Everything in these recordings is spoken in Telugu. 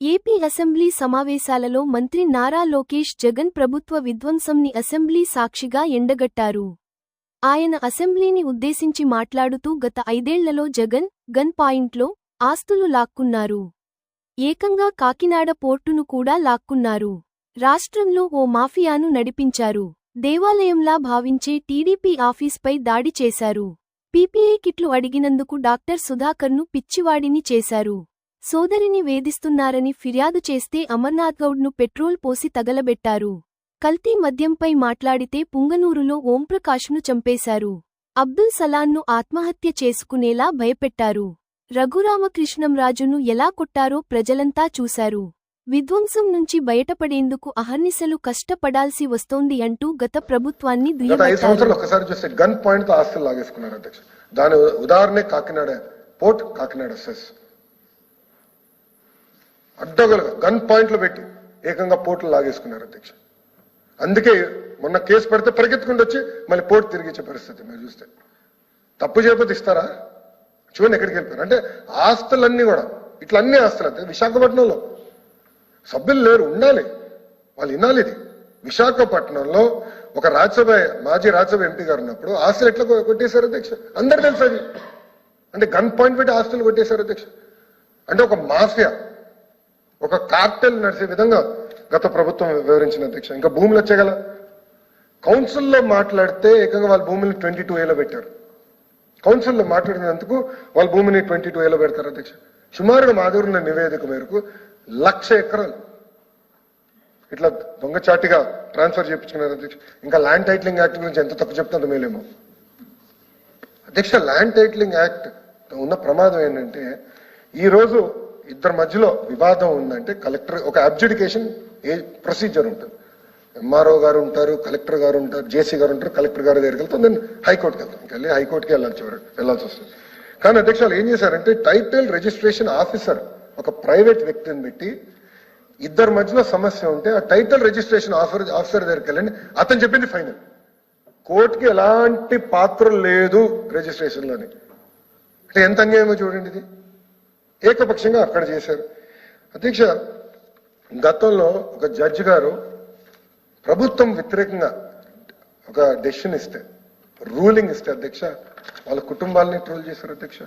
ఏపీ అసెంబ్లీ సమావేశాలలో మంత్రి నారా లోకేష్ జగన్ ప్రభుత్వ విధ్వంసంని అసెంబ్లీ సాక్షిగా ఎండగట్టారు. ఆయన అసెంబ్లీని ఉద్దేశించి మాట్లాడుతూ గత ఐదేళ్ళలో జగన్ గన్ పాయింట్లో ఆస్తులు లాక్కున్నారు. ఏకంగా కాకినాడ పోర్టును కూడా లాక్కున్నారు. రాష్ట్రంలో ఓ మాఫియాను నడిపించారు. దేవాలయంలా భావించే టీడీపీ ఆఫీస్పై దాడి చేశారు. పీపీఏ కిట్లు అడిగినందుకు డాక్టర్ సుధాకర్ను పిచ్చివాడిని చేశారు. సోదరిని వేధిస్తున్నారని ఫిర్యాదు చేస్తే అమర్నాథ్ గౌడ్ను పెట్రోల్ పోసి తగలబెట్టారు. కల్తీ మద్యంపై మాట్లాడితే పుంగనూరులో ఓంప్రకాష్ను చంపేశారు. అబ్దుల్ సలాంను ఆత్మహత్య చేసుకునేలా భయపెట్టారు. రఘురామకృష్ణంరాజును ఎలా కొట్టారో ప్రజలంతా చూశారు. విధ్వంసం నుంచి బయటపడేందుకు అహర్నిశలు కష్టపడాల్సి వస్తోంది అంటూ గత ప్రభుత్వాన్ని ఒకసారి చూస్తే గన్ పాయింట్ ఆస్తులు లాగేసుకున్నారు అధ్యక్ష. దాని ఉదాహరణే కాకినాడ పోర్ట్ కాకినాడ సెస్. అడ్డగలుగా గన్ పాయింట్లు పెట్టి ఏకంగా పోర్టులు లాగేసుకున్నారు అధ్యక్ష. అందుకే మొన్న కేసు పెడితే పరిగెత్తుకుంటూ వచ్చి మళ్ళీ పోర్ట్ తిరిగిచ్చే పరిస్థితి మీరు చూస్తే. తప్పు చేయకపోతే ఇస్తారా చూడండి ఎక్కడికి వెళ్ళిపోయారు అంటే ఆస్తులన్నీ కూడా ఇట్లా అన్ని ఆస్తులు అంతే విశాఖపట్నంలో. సభ్యులు లేరు ఉండాలి. వాళ్ళు వినాలి ఇది. విశాఖపట్నంలో ఒక రాజ్యసభ మాజీ రాజ్యసభ ఎంపీ గారు ఉన్నప్పుడు ఆస్తులు ఎట్లా కొట్టేశారు అధ్యక్ష? అందరు తెలుసు అది. అంటే గన్ పాయింట్ పెట్టి ఆస్తులు కొట్టేశారు అధ్యక్ష. అంటే ఒక మాఫియా ఒక కార్టెల్ నడిచే విధంగా గత ప్రభుత్వం వివరించిన అధ్యక్ష. ఇంకా భూములు వచ్చేగల కౌన్సిల్లో మాట్లాడితే ఏకంగా వాళ్ళ భూమిని ట్వంటీ టూ ఏలో పెట్టారు. కౌన్సిల్లో మాట్లాడినందుకు వాళ్ళ భూమిని ట్వంటీ టూ ఏలో పెడతారు అధ్యక్ష సుమారుగా మా నివేదిక మేరకు లక్ష ఎకరాలు ఇట్లా దొంగచాటిగా ట్రాన్స్ఫర్ చేయించుకున్నారు అధ్యక్ష. ఇంకా ల్యాండ్ టైటిలింగ్ యాక్ట్ గురించి ఎంత తప్పు చెప్తుందో మేలేమో. అధ్యక్ష ల్యాండ్ టైటిలింగ్ యాక్ట్ ఉన్న ప్రమాదం ఏంటంటే ఈరోజు ఇద్దరి మధ్యలో వివాదం ఉందంటే కలెక్టర్ ఒక అబ్జుడికేషన్ ఏ ప్రొసీజర్ ఉంటుంది. ఎంఆర్ఓ గారు ఉంటారు కలెక్టర్ గారు ఉంటారు జేసీ గారు ఉంటారు కలెక్టర్ గారి దగ్గరికి వెళ్తాం దెన్ హైకోర్టుకి వెళ్తాం. వెళ్ళి హైకోర్టుకి వెళ్ళాలి చివరి వెళ్ళాల్సి వస్తుంది. కానీ అధ్యక్షులు ఏం చేశారంటే టైటిల్ రిజిస్ట్రేషన్ ఆఫీసర్ ఒక ప్రైవేట్ వ్యక్తిని పెట్టి ఇద్దరి మధ్యలో సమస్య ఉంటే ఆ టైటిల్ రిజిస్ట్రేషన్ ఆఫర్ ఆఫీసర్ దగ్గరికి వెళ్ళండి. అతను చెప్పింది ఫైనల్ కోర్టుకి ఎలాంటి పాత్ర లేదు రిజిస్ట్రేషన్లోని అంటే ఎంత అన్యాయమో చూడండి ఇది. ఏకపక్షంగా అక్కడ చేశారు. అధ్యక్ష గతంలో ఒక జడ్జి గారు ప్రభుత్వం వ్యతిరేకంగా ఒక డెసిషన్ ఇస్తే రూలింగ్ ఇస్తే అధ్యక్ష వాళ్ళ కుటుంబాలని ట్రోల్ చేశారు అధ్యక్ష.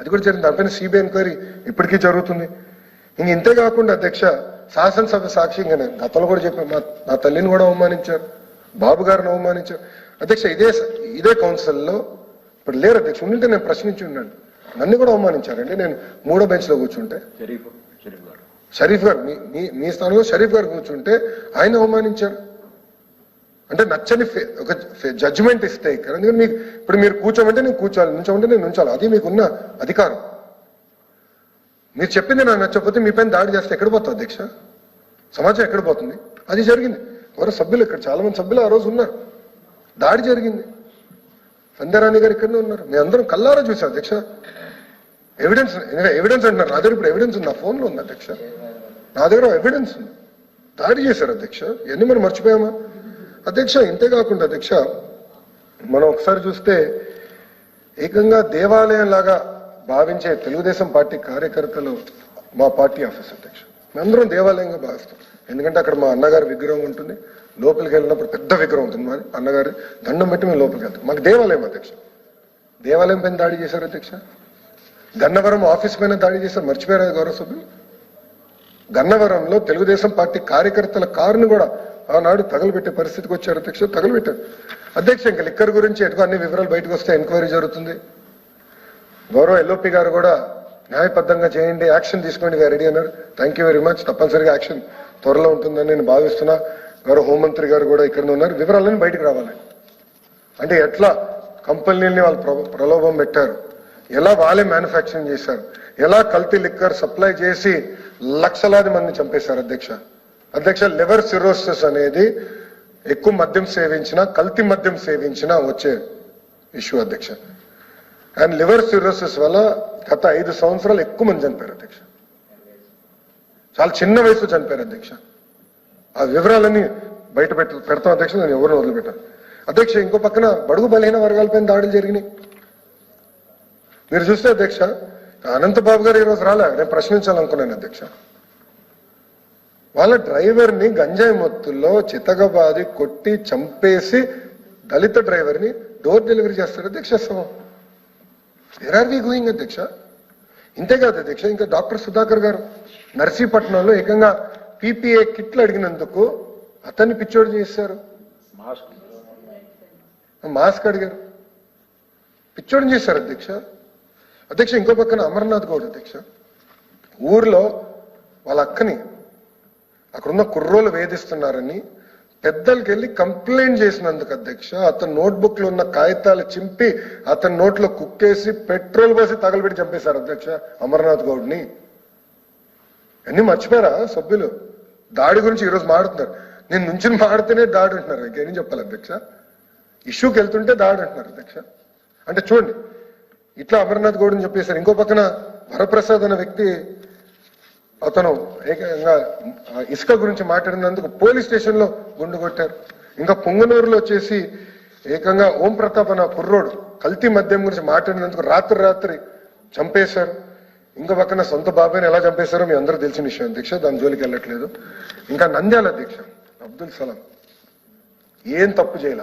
అది కూడా జరిగింది. దానిపైన సిబిఐ ఎంక్వైరీ ఇప్పటికీ జరుగుతుంది. ఇంక ఇంతే కాకుండా అధ్యక్ష శాసనసభ సాక్షిగా నేను గతంలో కూడా చెప్పాను మా నా తల్లిని కూడా అవమానించారు. బాబు గారిని అవమానించారు. అధ్యక్ష ఇదే ఇదే కౌన్సిల్లో ఇప్పుడు లేరు అధ్యక్ష. ఉండింటే నేను ప్రశ్నించి ఉన్నాను. నన్ను కూడా అవమానించారండి. నేను మూడో బెంచ్లో కూర్చుంటే. షరీఫ్ గారు. షరీఫ్ గారు మీ మీ- స్థానంలో షరీఫ్ గారు కూర్చుంటే ఆయన అవమానించారు. అంటే నచ్చని ఒక జడ్జిమెంట్ ఇస్తే ఇక్కడ. ఎందుకంటే మీకు ఇప్పుడు మీరు కూర్చోమంటే నేను కూర్చోాలి నుంచోమంటే నేను నుంచాలి. అది మీకున్న అధికారం. మీరు చెప్పింది నాకు నచ్చకపోతే మీ పైన దాడి చేస్తే ఎక్కడ పోతుంది అధ్యక్ష? సమాజం ఎక్కడ పోతుంది? అది జరిగింది. ఎవరో సభ్యులు ఇక్కడ చాలా మంది సభ్యులు ఆ రోజు ఉన్నారు. దాడి జరిగింది. సంధ్యారాణి గారు ఇక్కడనే ఉన్నారు. మేము అందరం కల్లారా చూసాం అధ్యక్ష. ఎవిడెన్స్ ఎవిడెన్స్ అంటున్నారు నా దగ్గర ఇప్పుడు ఎవిడెన్స్ ఉంది నా ఫోన్లో ఉంది అధ్యక్ష. నా దగ్గర ఎవిడెన్స్ ఉంది. దాడి చేశారు అధ్యక్ష. ఎన్ని మనం మర్చిపోయామా? అధ్యక్ష ఇంతే కాకుండా అధ్యక్ష మనం ఒకసారి చూస్తే ఏకంగా దేవాలయం లాగా భావించే తెలుగుదేశం పార్టీ కార్యకర్తలు మా పార్టీ ఆఫీస్ అధ్యక్ష. మేమందరం దేవాలయంగా భావిస్తాం. ఎందుకంటే అక్కడ మా అన్నగారి విగ్రహం ఉంటుంది. లోపలికి వెళ్ళినప్పుడు పెద్ద విగ్రహం ఉంటుంది మరి అన్నగారి. దండం పెట్టి మేము లోపలికి వెళ్తాం. మాకు దేవాలయం అధ్యక్ష. దేవాలయం పైన దాడి చేశారు అధ్యక్ష? గన్నవరం ఆఫీస్ పైన దాడి చేశారు మర్చిపోయారు గౌరవ సభ్యులు? గన్నవరంలో తెలుగుదేశం పార్టీ కార్యకర్తల కారును కూడా ఆనాడు తగలబెట్టే పరిస్థితికి వచ్చారు అధ్యక్షుడు తగలబెట్టారు. అధ్యక్ష ఇంకా లిక్కర్ గురించి ఎటుకో అన్ని వివరాలు బయటకు వస్తే ఎంక్వైరీ జరుగుతుంది. గౌరవ ఎల్ఓపి గారు కూడా న్యాయబద్ధంగా చేయండి యాక్షన్ తీసుకోండి రెడీ అన్నారు. థ్యాంక్ యూ వెరీ మచ్ తప్పనిసరిగా యాక్షన్ త్వరలో ఉంటుందని నేను భావిస్తున్నా. గౌరవ హోంమంత్రి గారు కూడా ఇక్కడ ఉన్నారు. వివరాలన్నీ బయటకు రావాలి. అంటే ఎట్లా కంపెనీల్ని వాళ్ళు ప్రలోభం పెట్టారు. ఎలా వాళ్ళే మ్యానుఫ్యాక్చరింగ్ చేశారు? ఎలా కల్తీ లిక్కర్ సప్లై చేసి లక్షలాది మందిని చంపేశారు అధ్యక్ష? అధ్యక్ష లివర్ సిరోసిస్ అనేది ఎక్కువ మద్యం సేవించినా కల్తీ మద్యం సేవించినా వచ్చే ఇష్యూ అధ్యక్ష. అండ్ లివర్ సిరోసిస్ వల్ల గత ఐదు సంవత్సరాలు ఎక్కువ మంది చనిపోయారు అధ్యక్ష. చాలా చిన్న వయసులో చనిపోయారు అధ్యక్ష. ఆ వివరాలన్నీ బయట పెట్ట పెడతాం అధ్యక్ష నేను ఎవరిని వదిలిపెట్టాను. అధ్యక్ష ఇంకో పక్కన బడుగు బలహీన వర్గాలపైన దాడులు జరిగినాయి. మీరు చూస్తే అధ్యక్ష అనంతబాబు గారు ఈరోజు రాలే. నేను ప్రశ్నించాలనుకున్నాను అధ్యక్ష. వాళ్ళ డ్రైవర్ని గంజాయి మొత్తుల్లో చితగబాది కొట్టి చంపేసి దళిత డ్రైవర్ని డోర్ డెలివరీ చేస్తారు అధ్యక్ష వేర్ ఆర్ వి గోయింగ్ అధ్యక్ష? ఇంతేకాదు అధ్యక్ష ఇంకా డాక్టర్ సుధాకర్ గారు నర్సీపట్నంలో ఏకంగా పీపీఏ కిట్లు అడిగినందుకు అతన్ని పిచ్చోడు చేశారు. మాస్క్ అడిగారు. పిచ్చోడిని చేశారు అధ్యక్ష. అధ్యక్ష ఇంకో పక్కన అమర్నాథ్ గౌడ్ అధ్యక్ష. ఊర్లో వాళ్ళ అక్కని అక్కడున్న కుర్రోలు వేధిస్తున్నారని పెద్దలకి వెళ్ళి కంప్లైంట్ చేసినందుకు అధ్యక్ష అతని నోట్బుక్లో ఉన్న కాగితాలు చింపి అతని నోట్లో కుక్కేసి పెట్రోల్ పోసి తగలబెట్టి చంపేశారు అధ్యక్ష అమర్నాథ్ గౌడ్ని. అన్ని మర్చిపోయారా సభ్యులు? దాడి గురించి ఈరోజు మాడుతున్నారు నేను నుంచి మాడితేనే దాడి అంటున్నారు. ఇంకేం చెప్పాలి అధ్యక్ష? ఇష్యూకి వెళ్తుంటే దాడి అంటున్నారు అధ్యక్ష. అంటే చూడండి ఇట్లా అమర్నాథ్ గౌడ్ అని చెప్పేశారు. ఇంకో పక్కన వరప్రసాద్ అనే వ్యక్తి అతను ఏకంగా ఆ, ఇసుక గురించి మాట్లాడినందుకు పోలీస్ స్టేషన్లో గుండు కొట్టారు. ఇంకా పొంగనూరులో వచ్చేసి ఏకంగా ఓం ప్రతాప్ అన్న కుర్రోడు కల్తీ మద్యం గురించి మాట్లాడినందుకు రాత్రి రాత్రి చంపేశారు. ఇంకా పక్కన సొంత బాబాయ్ని ఎలా చంపేశారో మీ అందరూ తెలిసిన విషయం. అధ్యక్ష దాని జోలికి వెళ్ళట్లేదు. ఇంకా నంద్యాల అధ్యక్ష అబ్దుల్ సలాం. ఏం తప్పు చేయాల?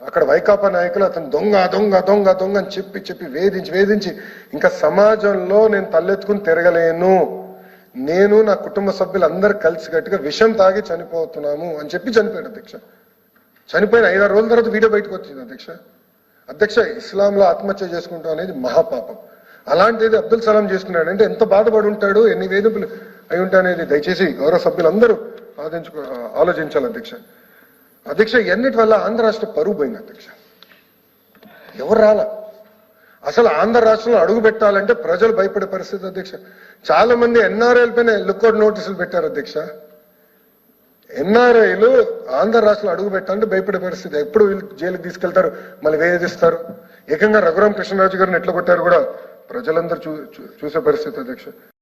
అక్కడ వైకాపా నాయకులు అతను దొంగ దొంగ దొంగ దొంగ అని చెప్పి చెప్పి వేధించి వేధించి ఇంకా సమాజంలో నేను తలెత్తుకుని తిరగలేను. నేను నా కుటుంబ సభ్యులు అందరు కలిసి గట్టిగా విషం తాగి చనిపోతున్నాము అని చెప్పి చనిపోయాడు అధ్యక్ష. చనిపోయిన ఐదారు రోజుల తర్వాత వీడియో బయటకు వచ్చింది అధ్యక్ష. అధ్యక్ష ఇస్లాంలో ఆత్మహత్య చేసుకుంటాం అనేది మహాపాపం. అలాంటిది అబ్దుల్ సలాం చేసుకున్నాడు. అంటే ఎంత బాధపడి ఉంటాడు ఎన్ని వేధింపులు అయి ఉంటాయనేది దయచేసి గౌరవ సభ్యులందరూ ఆలోచించుకో ఆలోచించాలి అధ్యక్ష. అధ్యక్ష ఎన్నిటి వల్ల ఆంధ్ర రాష్ట్ర పరువు పోయింది అధ్యక్ష? ఎవరు రాలా? అసలు ఆంధ్ర రాష్ట్రంలో అడుగు పెట్టాలంటే ప్రజలు భయపడే పరిస్థితి అధ్యక్ష. చాలా మంది ఎన్ఆర్ఐల పైన లుక్అవుట్ నోటీసులు పెట్టారు అధ్యక్ష. ఎన్ఆర్ఐలు ఆంధ్ర రాష్ట్రంలో అడుగు పెట్టాలంటే భయపడే పరిస్థితి. ఎప్పుడు వీళ్ళు జైలుకి తీసుకెళ్తారు? మళ్ళీ వేధిస్తారు. ఏకంగా రఘురామ కృష్ణరాజు గారిని ఎట్లా కొట్టారు కూడా ప్రజలందరూ చూ చూ- చూసే పరిస్థితి అధ్యక్ష.